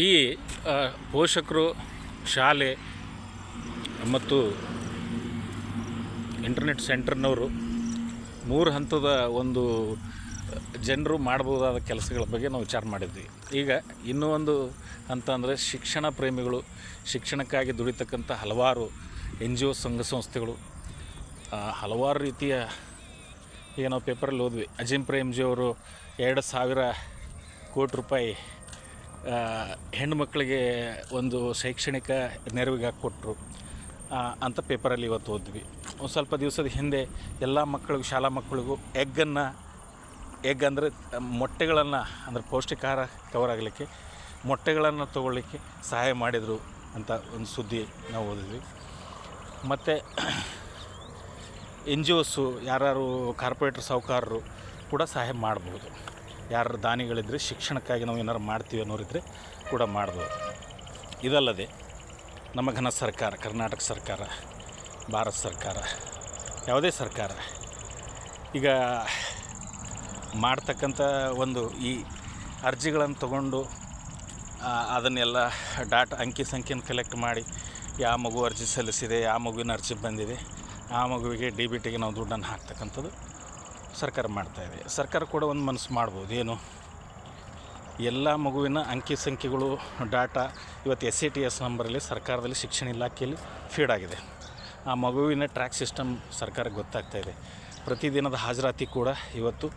ಈ ಪೋಷಕರು ಶಾಲೆ ಮತ್ತು ಇಂಟರ್ನೆಟ್ ಸೆಂಟರ್ನವರು ಮೂರು ಹಂತದ ಒಂದು ಜನರು ಮಾಡಬಹುದಾದ ಕೆಲಸಗಳ ಬಗ್ಗೆ ನಾವು ವಿಚಾರ ಮಾಡಿದ್ವಿ. ಈಗ ಇನ್ನೂ ಒಂದು ಹಂತ ಅಂದರೆ ಶಿಕ್ಷಣ ಪ್ರೇಮಿಗಳು, ಶಿಕ್ಷಣಕ್ಕಾಗಿ ದುಡಿತಕ್ಕಂಥ ಹಲವಾರು ಎನ್ ಜಿ ಒ ಸಂಘ ಸಂಸ್ಥೆಗಳು ಹಲವಾರು ರೀತಿಯ ಈಗ ನಾವು ಪೇಪರಲ್ಲಿ ಓದ್ವಿ. ಅಜಿಂ ಪ್ರೇಮ್ಜಿ ಅವರು ಎರಡು ಸಾವಿರ ಕೋಟಿ ರೂಪಾಯಿ ಆ, ಹೆಣ್ಣು ಮಕ್ಕಳಿಗೆ ಒಂದು ಶೈಕ್ಷಣಿಕ ನೆರವಿಗೆ ಕೊಟ್ಟರು ಅಂತ ಪೇಪರಲ್ಲಿ ಇವತ್ತು ಓದ್ವಿ ಒಂದು ಸ್ವಲ್ಪ ದಿವಸದ ಹಿಂದೆ ಎಲ್ಲ ಮಕ್ಕಳಿಗೂ ಶಾಲಾ ಮಕ್ಕಳಿಗೂ ಎಗ್ಗನ್ನು ಎಗ್ ಅಂದರೆ ಮೊಟ್ಟೆಗಳನ್ನು ಅಂದರೆ ಪೌಷ್ಟಿಕಾಹಾರ ಕವರ್ ಆಗಲಿಕ್ಕೆ ಮೊಟ್ಟೆಗಳನ್ನು ತೊಗೊಳ್ಳಿಕ್ಕೆ ಸಹಾಯ ಮಾಡಿದರು ಅಂತ ಒಂದು ಸುದ್ದಿ ನಾವು ಓದಿದ್ವಿ. ಮತ್ತು ಎನ್ ಜಿ ಒಸ್ಸು ಯಾರು ಕಾರ್ಪೊರೇಟರ್ ಸಾಹುಕಾರರು ಕೂಡ ಸಹಾಯ ಮಾಡ್ಬೋದು. ಯಾರು ದಾನಿಗಳಿದ್ದರೆ ಶಿಕ್ಷಣಕ್ಕಾಗಿ ನಾವು ಏನಾರು ಮಾಡ್ತೀವಿ ಅನ್ನೋರಿದ್ದರೆ ಕೂಡ ಮಾಡ್ಬೋದು. ಇದಲ್ಲದೆ ನಮ್ಮ ಘನ ಸರ್ಕಾರ, ಕರ್ನಾಟಕ ಸರ್ಕಾರ, ಭಾರತ ಸರ್ಕಾರ, ಯಾವುದೇ ಸರ್ಕಾರ ಈಗ ಮಾಡ್ತಕ್ಕಂಥ ಒಂದು ಈ ಅರ್ಜಿಗಳನ್ನು ತಗೊಂಡು ಅದನ್ನೆಲ್ಲ ಡಾಟಾ ಅಂಕಿ ಸಂಖ್ಯೆನ ಕಲೆಕ್ಟ್ ಮಾಡಿ ಯಾವ ಮಗು ಅರ್ಜಿ ಸಲ್ಲಿಸಿದೆ, ಯಾವ ಮಗುವಿನ ಅರ್ಜಿ ಬಂದಿದೆ, ಆ ಮಗುವಿಗೆ ಡಿ ಬಿ ಟಿಗೆ ನಾವು ದುಡ್ಡನ್ನು ಹಾಕ್ತಕ್ಕಂಥದ್ದು ಸರ್ಕಾರ ಮಾಡ್ತಾಯಿದೆ ಸರ್ಕಾರ ಕೂಡ ಒಂದು ಮನಸ್ಸು ಮಾಡ್ಬೋದು. ಏನು? ಎಲ್ಲ ಮಗುವಿನ ಅಂಕಿ ಸಂಖ್ಯೆಗಳು, ಡಾಟಾ, ಇವತ್ತು ಎಸ್ ಸಿ ಟಿ ಎಸ್ ನಂಬರಲ್ಲಿ ಸರ್ಕಾರದಲ್ಲಿ ಶಿಕ್ಷಣ ಇಲಾಖೆಯಲ್ಲಿ ಫೀಡ್ ಆಗಿದೆ. ಆ ಮಗುವಿನ ಟ್ರ್ಯಾಕ್ ಸಿಸ್ಟಮ್ ಸರ್ಕಾರಕ್ಕೆ ಗೊತ್ತಾಗ್ತಾ ಇದೆ. ಪ್ರತಿದಿನದ ಹಾಜರಾತಿ ಕೂಡ ಇವತ್ತು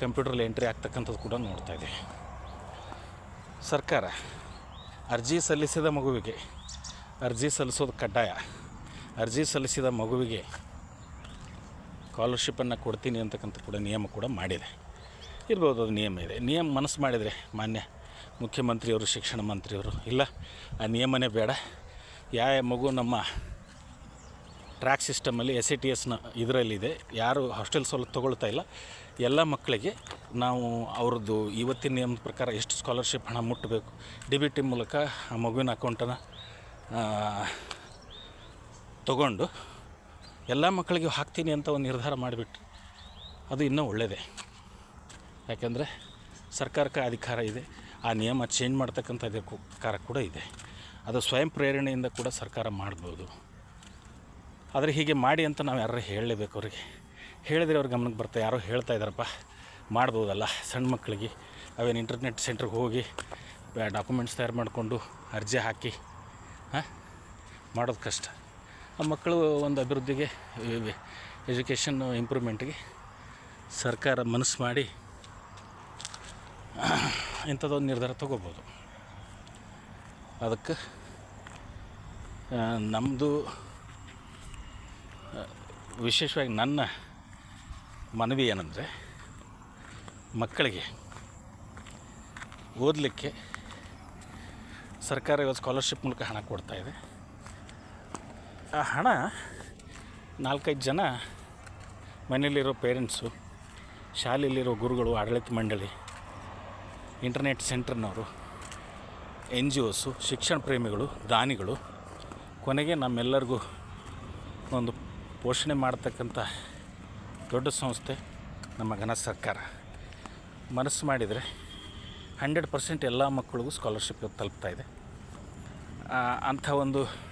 ಕಂಪ್ಯೂಟ್ರಲ್ಲಿ ಎಂಟ್ರಿ ಆಗ್ತಕ್ಕಂಥದ್ದು ಕೂಡ ನೋಡ್ತಾ ಇದೆ. ಸರ್ಕಾರ ಅರ್ಜಿ ಸಲ್ಲಿಸಿದ ಮಗುವಿಗೆ, ಅರ್ಜಿ ಸಲ್ಲಿಸೋದು ಕಡ್ಡಾಯ. ಅರ್ಜಿ ಸಲ್ಲಿಸಿದ ಮಗುವಿಗೆ ಸ್ಕಾಲರ್ಶಿಪ್ಪನ್ನು ಕೊಡ್ತೀನಿ ಅಂತಕ್ಕಂಥ ಕೂಡ ನಿಯಮ ಕೂಡ ಮಾಡಿದೆ. ಇರ್ಬೋದು ಅದು ನಿಯಮ ಇದೆ. ನಿಯಮ ಮನಸ್ಸು ಮಾಡಿದರೆ ಮಾನ್ಯ ಮುಖ್ಯಮಂತ್ರಿಯವರು, ಶಿಕ್ಷಣ ಮಂತ್ರಿಯವರು, ಇಲ್ಲ, ಆ ನಿಯಮನೇ ಬೇಡ. ಯಾವ ಮಗು ನಮ್ಮ ಟ್ರ್ಯಾಕ್ ಸಿಸ್ಟಮಲ್ಲಿ ಎಸ್ ಸಿ ಟಿ ಎಸ್ನ ಇದರಲ್ಲಿದೆ. ಯಾರು ಹಾಸ್ಟೆಲ್ ಸೌಲಭ್ಯ ತೊಗೊಳ್ತಾ ಇಲ್ಲ. ಎಲ್ಲ ಮಕ್ಕಳಿಗೆ ನಾವು ಅವ್ರದ್ದು ಇವತ್ತಿನ ನಿಯಮದ ಪ್ರಕಾರ ಎಷ್ಟು ಸ್ಕಾಲರ್ಶಿಪ್ ಹಣ ಮುಟ್ಟಬೇಕು, ಡಿ ಬಿ ಟಿ ಮೂಲಕ ಆ ಮಗುವಿನ ಅಕೌಂಟನ್ನು ತಗೊಂಡು ಎಲ್ಲ ಮಕ್ಕಳಿಗೆ ಹಾಕ್ತೀನಿ ಅಂತ ಒಂದು ನಿರ್ಧಾರ ಮಾಡಿಬಿಟ್ರೆ. ಅದು ಇನ್ನೂ ಒಳ್ಳೆಯದೇ ಯಾಕೆಂದರೆ ಸರ್ಕಾರಕ್ಕೆ ಅಧಿಕಾರ ಇದೆ. ಆ ನಿಯಮ ಚೇಂಜ್ ಮಾಡ್ತಕ್ಕಂಥ ಅಧಿಕಾರ ಕೂಡ ಇದೆ. ಅದು ಸ್ವಯಂ ಪ್ರೇರಣೆಯಿಂದ ಕೂಡ ಸರ್ಕಾರ ಮಾಡ್ಬೋದು. ಆದರೆ ಹೀಗೆ ಮಾಡಿ ಅಂತ ನಾವು ಯಾರು ಹೇಳಲೇಬೇಕು ಅವ್ರಿಗೆ. ಹೇಳಿದರೆ ಅವ್ರ ಗಮನಕ್ಕೆ ಬರ್ತಾ ಯಾರೋ ಹೇಳ್ತಾ ಇದ್ದಾರಪ್ಪ. ಮಾಡ್ಬೋದಲ್ಲ. ಸಣ್ಣ ಮಕ್ಕಳಿಗೆ ಅವೇನು ಇಂಟರ್ನೆಟ್ ಸೆಂಟ್ರಿಗೆ ಹೋಗಿ ಡಾಕ್ಯುಮೆಂಟ್ಸ್ ತಯಾರು ಮಾಡಿಕೊಂಡು ಅರ್ಜಿ ಹಾಕಿ, ಹಾಂ? ಮಾಡೋದು ಕಷ್ಟ. ಆ ಮಕ್ಕಳು ಒಂದು ಅಭಿವೃದ್ಧಿಗೆ ಎಜುಕೇಷನ್ ಇಂಪ್ರೂವ್ಮೆಂಟ್ಗೆ ಸರ್ಕಾರ ಮನಸ್ಸು ಮಾಡಿ ಇಂಥದ್ದೊಂದು ನಿರ್ಧಾರ ತಗೋಬೋದು. ಅದಕ್ಕೆ ನಮ್ಮದು ವಿಶೇಷವಾಗಿ ನನ್ನ ಮನವಿ ಏನಂದರೆ, ಮಕ್ಕಳಿಗೆ ಓದಲಿಕ್ಕೆ ಸರ್ಕಾರ ಇವತ್ತು ಸ್ಕಾಲರ್ಶಿಪ್ ಮೂಲಕ ಹಣ ಕೊಡ್ತಾ ಇದೆ. ಆ, ಹಣ? ನಾಲ್ಕೈದು ಜನ ಮನೆಯಲ್ಲಿರೋ ಪೇರೆಂಟ್ಸು, ಶಾಲೆಯಲ್ಲಿರೋ ಗುರುಗಳು, ಆಡಳಿತ ಮಂಡಳಿ, ಇಂಟರ್ನೆಟ್ ಸೆಂಟರ್ನವರು ಎನ್ ಜಿ ಓಸು ಶಿಕ್ಷಣ ಪ್ರೇಮಿಗಳು, ದಾನಿಗಳು, ಕೊನೆಗೆ ನಮ್ಮೆಲ್ಲರಿಗೂ ಒಂದು ಪೋಷಣೆ ಮಾಡ್ತಕ್ಕಂಥ ದೊಡ್ಡ ಸಂಸ್ಥೆ, ನಮ್ಮ ಘನ ಸರ್ಕಾರ. ಮನಸ್ಸು ಮಾಡಿದರೆ ಹಂಡ್ರೆಡ್ ಪರ್ಸೆಂಟ್ ಎಲ್ಲ ಮಕ್ಕಳಿಗೂ ಸ್ಕಾಲರ್ಶಿಪ್ ತಲುಪ್ತಾ ಇದೆ. ಅಂಥ ಒಂದು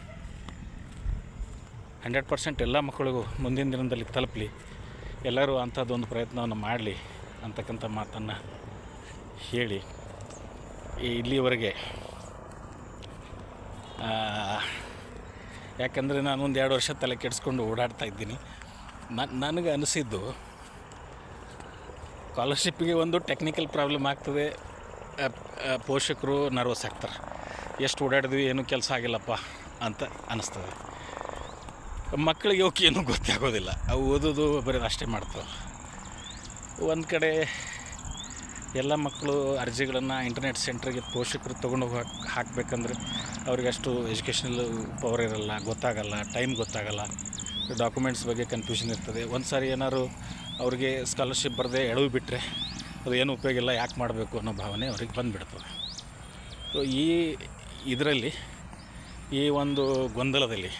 ಹಂಡ್ರೆಡ್ ಪರ್ಸೆಂಟ್ ಎಲ್ಲ ಮಕ್ಕಳಿಗೂ ಮುಂದಿನ ದಿನದಲ್ಲಿ ತಲುಪಲಿ. ಎಲ್ಲರೂ ಅಂಥದ್ದೊಂದು ಪ್ರಯತ್ನವನ್ನು ಮಾಡಲಿ ಅಂತಕ್ಕಂಥ ಮಾತನ್ನು ಹೇಳಿ. ಇಲ್ಲಿವರೆಗೆ ಯಾಕಂದರೆ ನಾನು ಒಂದು ಎರಡು ವರ್ಷ ತಲೆ ಕೆಡಿಸ್ಕೊಂಡು ಓಡಾಡ್ತಾ ಇದ್ದೀನಿ. ನನಗೆ ಅನಿಸಿದ್ದು ಸ್ಕಾಲರ್ಶಿಪ್ಪಿಗೆ ಒಂದು ಟೆಕ್ನಿಕಲ್ ಪ್ರಾಬ್ಲಮ್ ಆಗ್ತದೆ ಪೋಷಕರು ನರ್ವಸ್ ಆಗ್ತಾರೆ. ಎಷ್ಟು ಓಡಾಡಿದ್ವಿ, ಏನೂ ಕೆಲಸ ಆಗಿಲ್ಲಪ್ಪ ಅಂತ ಅನ್ನಿಸ್ತದೆ ಮಕ್ಕಳಿಗೆ ಅವಕ್ಕೆ ಏನೂ ಗೊತ್ತಾಗೋದಿಲ್ಲ. ಅವು ಓದೋದು ಬರೀ ಅಷ್ಟೇ ಮಾಡ್ತವೆ. ಒಂದು ಕಡೆ ಎಲ್ಲ ಮಕ್ಕಳು ಅರ್ಜಿಗಳನ್ನು ಇಂಟರ್ನೆಟ್ ಸೆಂಟ್ರಿಗೆ ಪೋಷಕರು ತೊಗೊಂಡು ಹೋಗಿ ಹಾಕಬೇಕಂದ್ರೆ ಅವ್ರಿಗೆ ಅಷ್ಟು ಎಜುಕೇಷನಲ್ ಪವರ್ ಇರಲ್ಲ, ಗೊತ್ತಾಗಲ್ಲ, ಟೈಮ್ ಗೊತ್ತಾಗಲ್ಲ, ಡಾಕ್ಯುಮೆಂಟ್ಸ್ ಬಗ್ಗೆ ಕನ್ಫ್ಯೂಷನ್ ಇರ್ತದೆ. ಒಂದು ಸಾರಿ ಏನಾದ್ರು ಅವ್ರಿಗೆ ಸ್ಕಾಲರ್ಶಿಪ್ ಬರದೆ ಎಡವು ಬಿಟ್ಟರೆ ಅದು ಏನು ಉಪಯೋಗ ಇಲ್ಲ, ಯಾಕೆ ಮಾಡಬೇಕು ಅನ್ನೋ ಭಾವನೆ ಅವ್ರಿಗೆ ಬಂದುಬಿಡ್ತದೆ. ಸೊ ಈ ಇದರಲ್ಲಿ ಈ ಒಂದು ಗೊಂದಲದಲ್ಲಿ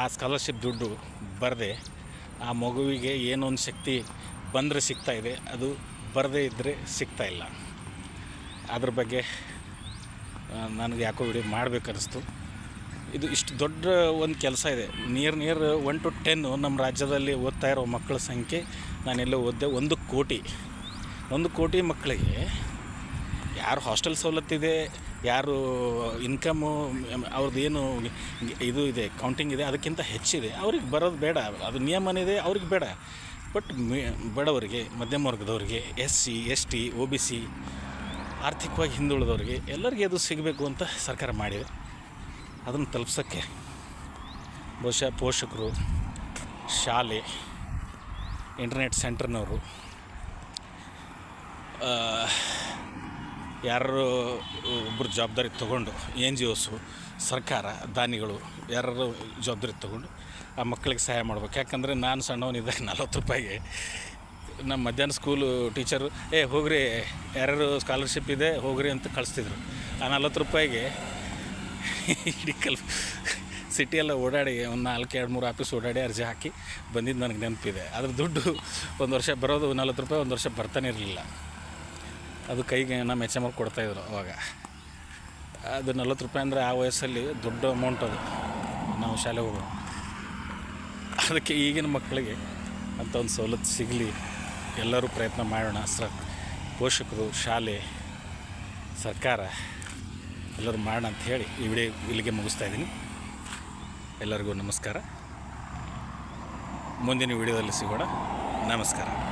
ಆ ಸ್ಕಾಲರ್ಶಿಪ್ ದುಡ್ಡು ಬರದೆ, ಆ ಮಗುವಿಗೆ ಏನೊಂದು ಶಕ್ತಿ ಬಂದರೆ ಸಿಗ್ತಾ ಇದೆ, ಅದು ಬರದೇ ಇದ್ದರೆ ಸಿಗ್ತಾ ಇಲ್ಲ. ಅದ್ರ ಬಗ್ಗೆ ನನಗೆ ಯಾಕೋ ವಿಡಿಯೋ ಮಾಡಬೇಕನ್ನಿಸ್ತು. ಇದು ಇಷ್ಟು ದೊಡ್ಡ ಒಂದು ಕೆಲಸ ಇದೆ. Near near one to ten ನಮ್ಮ ರಾಜ್ಯದಲ್ಲಿ ಓದ್ತಾ ಇರೋ ಮಕ್ಕಳ ಸಂಖ್ಯೆ ನಾನೆಲ್ಲೋ ಓದಿದೆ. ಒಂದು ಕೋಟಿ. ಒಂದು ಕೋಟಿ ಮಕ್ಕಳಿಗೆ ಯಾರು ಹಾಸ್ಟೆಲ್ ಸವಲತ್ತಿದೆ ಯಾರು ಇನ್ಕಮು ಅವ್ರದ್ದು ಏನು ಇದು ಇದೆ ಕೌಂಟಿಂಗ್ ಇದೆ, ಅದಕ್ಕಿಂತ ಹೆಚ್ಚಿದೆ. ಅವ್ರಿಗೆ ಬರೋದು ಬೇಡ. ಅದು ನಿಯಮನಿದೆ, ಅವ್ರಿಗೆ ಬೇಡ. ಬಟ್ ಬಡವರಿಗೆ, ಮಧ್ಯಮ ವರ್ಗದವ್ರಿಗೆ S C S T O B C ಆರ್ಥಿಕವಾಗಿ ಹಿಂದುಳಿದವ್ರಿಗೆ ಎಲ್ಲರಿಗೆ ಅದು ಸಿಗಬೇಕು ಅಂತ ಸರ್ಕಾರ ಮಾಡಿದೆ. ಅದನ್ನು ತಲುಪ್ಸೋಕ್ಕೆ ಬಹುಶಃ ಪೋಷಕರು, ಶಾಲೆ ಇಂಟರ್ನೆಟ್ ಸೆಂಟರ್ನವರು ಯಾರು ಒಬ್ಬರು ಜವಾಬ್ದಾರಿ ತೊಗೊಂಡು ಎನ್ ಜಿ ಒಸು ಸರ್ಕಾರ, ದಾನಿಗಳು ಯಾರು ಜವಾಬ್ದಾರಿ ತೊಗೊಂಡು ಆ ಮಕ್ಕಳಿಗೆ ಸಹಾಯ ಮಾಡ್ಬೇಕು. ಯಾಕಂದರೆ ನಾನು ಸಣ್ಣವನಿದ್ದಾಗ ನಲ್ವತ್ತು ರೂಪಾಯಿಗೆ. ನಮ್ಮ ಮಧ್ಯಾಹ್ನ ಸ್ಕೂಲು ಟೀಚರು ಏ, ಹೋಗ್ರಿ ಯಾರ್ಯಾರು ಸ್ಕಾಲರ್ಶಿಪ್ ಇದೆ, ಹೋಗ್ರಿ ಅಂತ ಕಳಿಸ್ತಿದ್ರು. ಆ ನಲ್ವತ್ತು ರೂಪಾಯಿಗೆ ಇಡೀ ಕಲ್ ಸಿಟಿಯೆಲ್ಲ ಓಡಾಡಿ ಒಂದು ನಾಲ್ಕು, ಎರಡು, ಮೂರು ಆಫೀಸ್ ಓಡಾಡಿ ಅರ್ಜಿ ಹಾಕಿ ಬಂದಿದ್ದು ನನಗೆ ನೆನಪಿದೆ. ಅದ್ರ ದುಡ್ಡು ಒಂದು ವರ್ಷ ಬರೋದು ನಲ್ವತ್ತು ರೂಪಾಯಿ, ಒಂದು ವರ್ಷ ಬರ್ತಾನೆ ಇರಲಿಲ್ಲ. ಅದು ಕೈಗೆ ನಮ್ಮ ಎಚ್ ಅವ್ರು ಕೊಡ್ತಾಯಿದ್ರು ಅವಾಗ. ಅದು ನಲ್ವತ್ತು ರೂಪಾಯಿ ಅಂದರೆ ಆ ವಯಸ್ಸಲ್ಲಿ ದೊಡ್ಡ ಅಮೌಂಟ್ ಅದು. ನಾವು ಶಾಲೆ ಹೋಗೋದು ಅದಕ್ಕೆ ಈಗಿನ ಮಕ್ಕಳಿಗೆ ಅಂಥ ಒಂದು ಸವಲತ್ತು ಸಿಗಲಿ. ಎಲ್ಲರೂ ಪ್ರಯತ್ನ ಮಾಡೋಣ. ಸರ್ ಪೋಷಕರು, ಶಾಲೆ, ಸರ್ಕಾರ, ಎಲ್ಲರೂ ಮಾಡೋಣ ಅಂತ ಹೇಳಿ ಈ ವಿಡಿಯೋ ಇಲ್ಲಿಗೆ ಮುಗಿಸ್ತಾ ಇದ್ದೀನಿ. ಎಲ್ಲರಿಗೂ ನಮಸ್ಕಾರ. ಮುಂದಿನ ವಿಡಿಯೋದಲ್ಲಿ ಸಿಗೋಣ. ನಮಸ್ಕಾರ.